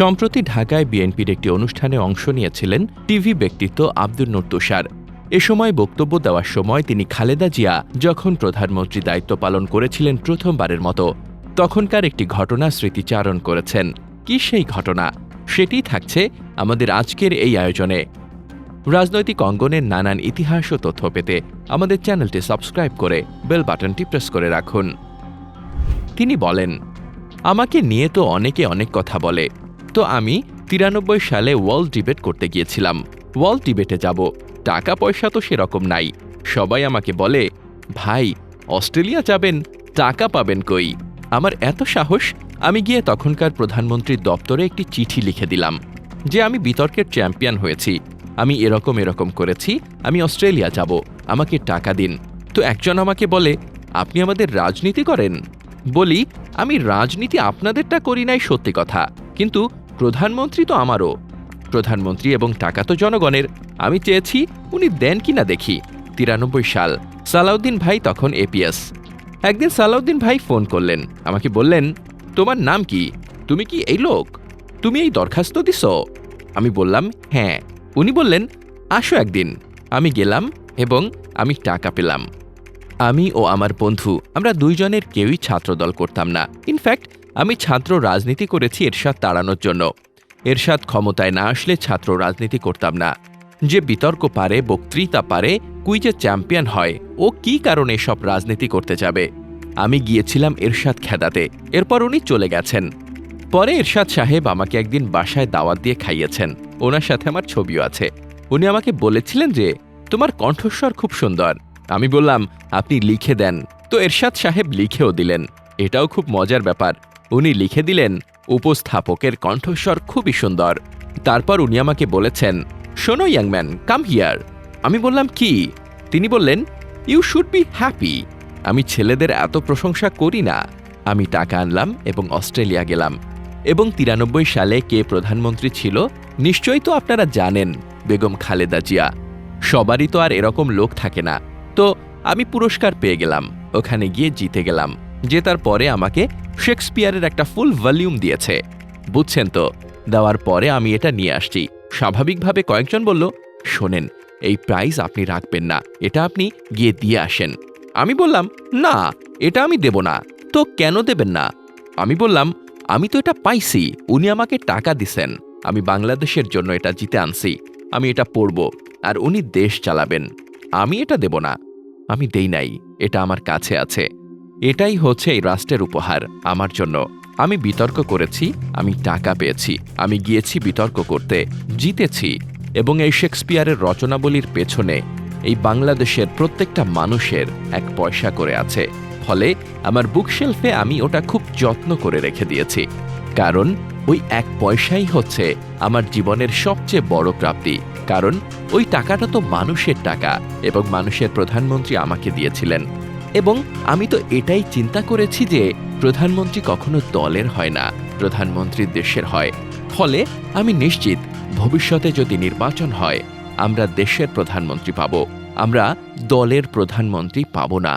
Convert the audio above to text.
সম্প্রতি ঢাকায় বিএনপির একটি অনুষ্ঠানে অংশ নিয়েছিলেন টিভি ব্যক্তিত্ব আব্দুল নূর তুষার। এ সময় বক্তব্য দেওয়ার সময় তিনি খালেদা জিয়া যখন প্রধানমন্ত্রী দায়িত্ব পালন করেছিলেন প্রথমবারের মতো, তখনকার একটি ঘটনা স্মৃতিচারণ করেছেন। কি সেই ঘটনা? সেটি থাকছে আমাদের আজকের এই আয়োজনে। রাজনৈতিক অঙ্গনের নানান ইতিহাস ও তথ্য পেতে আমাদের চ্যানেলটি সাবস্ক্রাইব করে বেল বাটনটি প্রেস করে রাখুন। তিনি বলেন, আমাকে নিয়ে তো অনেকে অনেক কথা বলে তো আমি তিরানব্বই সালে ওয়ার্ল্ড ডিবেট করতে গিয়েছিলাম। ওয়ার্ল্ড ডিবেটে যাব। টাকা পয়সা তো সেরকম নাই। সবাই আমাকে বলে, ভাই, অস্ট্রেলিয়া যাবেন, টাকা পাবেন কই? আমার এত সাহস, আমি গিয়ে তখনকার প্রধানমন্ত্রীর দপ্তরে একটি চিঠি লিখে দিলাম, যে আমি বিতর্কের চ্যাম্পিয়ন হয়েছি। আমি এরকম এরকম করেছি, আমি অস্ট্রেলিয়া যাব, আমাকে টাকা দিন। তো একজন আমাকে বলে, আপনি আমাদের রাজনীতি করেন? বলি, আমি রাজনীতি আপনাদেরটা করি নাই সত্যি কথা। কিন্তু প্রধানমন্ত্রী তো আমারও। প্রধানমন্ত্রী এবং টাকা তো জনগণের, আমি চেয়েছি উনি দেন কিনা দেখি। তিরানব্বই সাল, সালাউদ্দিন ভাই তখন এপিএস। একদিন সালাউদ্দিন ভাই ফোন করলেন, আমাকে বললেন, তোমার নাম কি? তুমি কি এই লোক? তুমি এই দরখাস্ত দিছ? আমি বললাম হ্যাঁ। উনি বললেন, আসো একদিন। আমি গেলাম এবং আমি টাকা পেলাম। আমি ও আমার বন্ধু, আমরা দুইজনের কেউই ছাত্রদল করতাম না। ইনফ্যাক্ট আমি ছাত্র রাজনীতি করেছি এরশাদ তাড়ানোর জন্য। এরশাদ ক্ষমতায় না আসলে ছাত্র রাজনীতি করতাম না। যে বিতর্ক পারে, বক্তৃতা পারে, কুইজে চ্যাম্পিয়ন হয়, ও কি কারণে সব রাজনীতি করতে যাবে? আমি গিয়েছিলাম এরশাদ খেদাতে, এরপর উনি চলে গেছেন। পরে এরশাদ সাহেব আমাকে একদিন বাসায় দাওয়াত দিয়ে খাইয়েছেন। ওনার সাথে আমার ছবিও আছে। উনি আমাকে বলেছিলেন যে, তোমার কণ্ঠস্বর খুব সুন্দর। আমি বললাম, আপনি লিখে দেন। তো এরশাদ সাহেব লিখেও দিলেন। এটাও খুব মজার ব্যাপার। উনি লিখে দিলেন, উপস্থাপকের কণ্ঠস্বর খুবই সুন্দর। তারপর উনি আমাকে বলেছেন, শোনো ইয়াংম্যান কাম হিয়ার। আমি বললাম, কি? তিনি বললেন, ইউ শুড বি হ্যাপি। আমি ছেলেদের এত প্রশংসা করি না। আমি টাকা আনলাম এবং অস্ট্রেলিয়া গেলাম। এবং তিরানব্বই সালে কে প্রধানমন্ত্রী ছিল, নিশ্চয়ই তো আপনারা জানেন, বেগম খালেদা জিয়া। সবারই তো আর এরকম লোক থাকে না। তো আমি পুরস্কার পেয়ে গেলাম। ওখানে গিয়ে জিতে গেলাম। জেতার পরে আমাকে শেক্সপিয়ারের একটা ফুল ভলিউম দিয়েছে। বুঝছেন তো? দেওয়ার পরে আমি এটা নিয়ে আসছি। স্বাভাবিকভাবে কয়েকজন বলল, শোনেন, এই প্রাইজ আপনি রাখবেন না। এটা আপনি গিয়ে দিয়ে আসেন। আমি বললাম, না, এটা আমি দেব না। তো কেন দেবেন না? আমি বললাম, আমি তো এটা পাইছি। উনি আমাকে টাকা দিছেন। আমি বাংলাদেশের জন্য এটা জিতে আনছি। আমি এটা পড়ব আর উনি দেশ চালাবেন। আমি এটা দেব না। আমি দেই নাই, এটা আমার কাছে আছে। এটাই হচ্ছে এই রাষ্ট্রের উপহার আমার জন্য। আমি বিতর্ক করেছি, আমি টাকা পেয়েছি, আমি গিয়েছি বিতর্ক করতে, জিতেছি এবং এই শেক্সপিয়ারের রচনাবলীর পেছনে এই বাংলাদেশের প্রত্যেকটা মানুষের এক পয়সা করে আছে। ফলে আমার বুকশেলফে আমি ওটা খুব যত্ন করে রেখে দিয়েছি। কারণ ওই এক পয়সাই হচ্ছে আমার জীবনের সবচেয়ে বড় প্রাপ্তি। কারণ ওই টাকাটা তো মানুষের টাকা এবং মানুষের প্রধানমন্ত্রী আমাকে দিয়েছিলেন। এবং আমি তো এটাই চিন্তা করেছি যে প্রধানমন্ত্রী কখনো দলের হয় না, প্রধানমন্ত্রী দেশের হয়। ফলে আমি নিশ্চিত ভবিষ্যতে যদি নির্বাচন হয়, আমরা দেশের প্রধানমন্ত্রী পাব, আমরা দলের প্রধানমন্ত্রী পাব না।